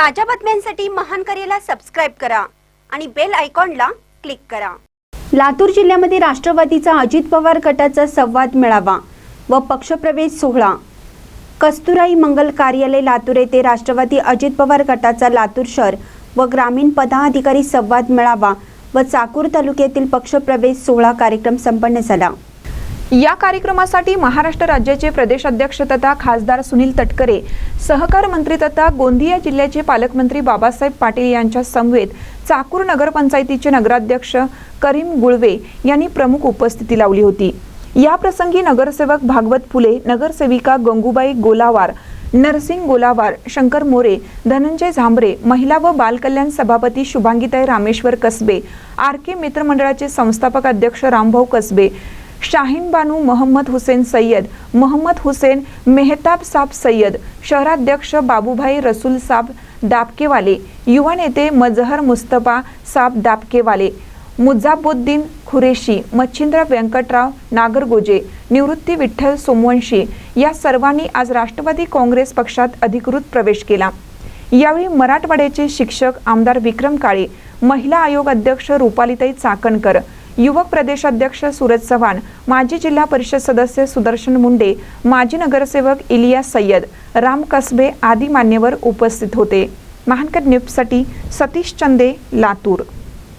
ताज्या बातम्यांसाठी महान करेला सबस्क्राईब करा आणि बेल आयकॉनला क्लिक करा. लातूर जिल्ह्यामध्ये राष्ट्रवादीचा अजित पवार गटाचा संवाद मेळावा व पक्षप्रवेश सोहळा. कस्तुराई मंगल कार्यालय लातूर येथे राष्ट्रवादी अजित पवार गटाचा लातूर शहर व ग्रामीण पदाधिकारी संवाद मेळावा व चाकूर तालुक्यातील पक्षप्रवेश सोहळा कार्यक्रम संपन्न झाला. या कार्यक्रमासाठी महाराष्ट्र राज्याचे प्रदेशाध्यक्ष तथा खासदार सुनील तटकरे सहकार मंत्री तथा गोंदिया जिल्ह्याचे पालकमंत्री बाबासाहेब पाटील यांच्या समवेत चाकूर नगरपंचायतीचे नगराध्यक्ष करीम गुळवे यांनी प्रमुख उपस्थिती लावली होती. या प्रसंगी नगरसेवक भागवत फुले नगरसेविका गंगूबाई गोलावार नरसिंग गोलावार शंकर मोरे धनंजय झांबरे महिला व बालकल्याण सभापती शुभांगीताई रामेश्वर कसबे आर के मित्रमंडळाचे संस्थापक अध्यक्ष रामभाऊ कसबे शाहीन बानू मोहम्मद हुसेन सय्यद मोहम्मद हुसेन मेहताब साब सय्यद शहराध्यक्ष बाबूभाई रसूल साब दाबकेवाले युवा नेते मजहर मुस्तफा साब दाबकेवाले मुजाबुद्दीन खुरेशी मच्छिंद्र व्यंकटराव नागरगोजे निवृत्ती विठ्ठल सोमवंशी या सर्वांनी आज राष्ट्रवादी काँग्रेस पक्षात अधिकृत प्रवेश केला. यावेळी मराठवाड्याचे शिक्षक आमदार विक्रम काळे महिला आयोग अध्यक्ष रुपालीताई चाकणकर युवक प्रदेशाध्यक्ष सूरज चव्हाण माजी जिल्हा परिषद सदस्य सुदर्शन मुंडे माजी नगरसेवक इलिया सय्यद राम कसबे आदी मान्यवर उपस्थित होते. महानकर न्यूजसाठी सतीश चंदे लातूर.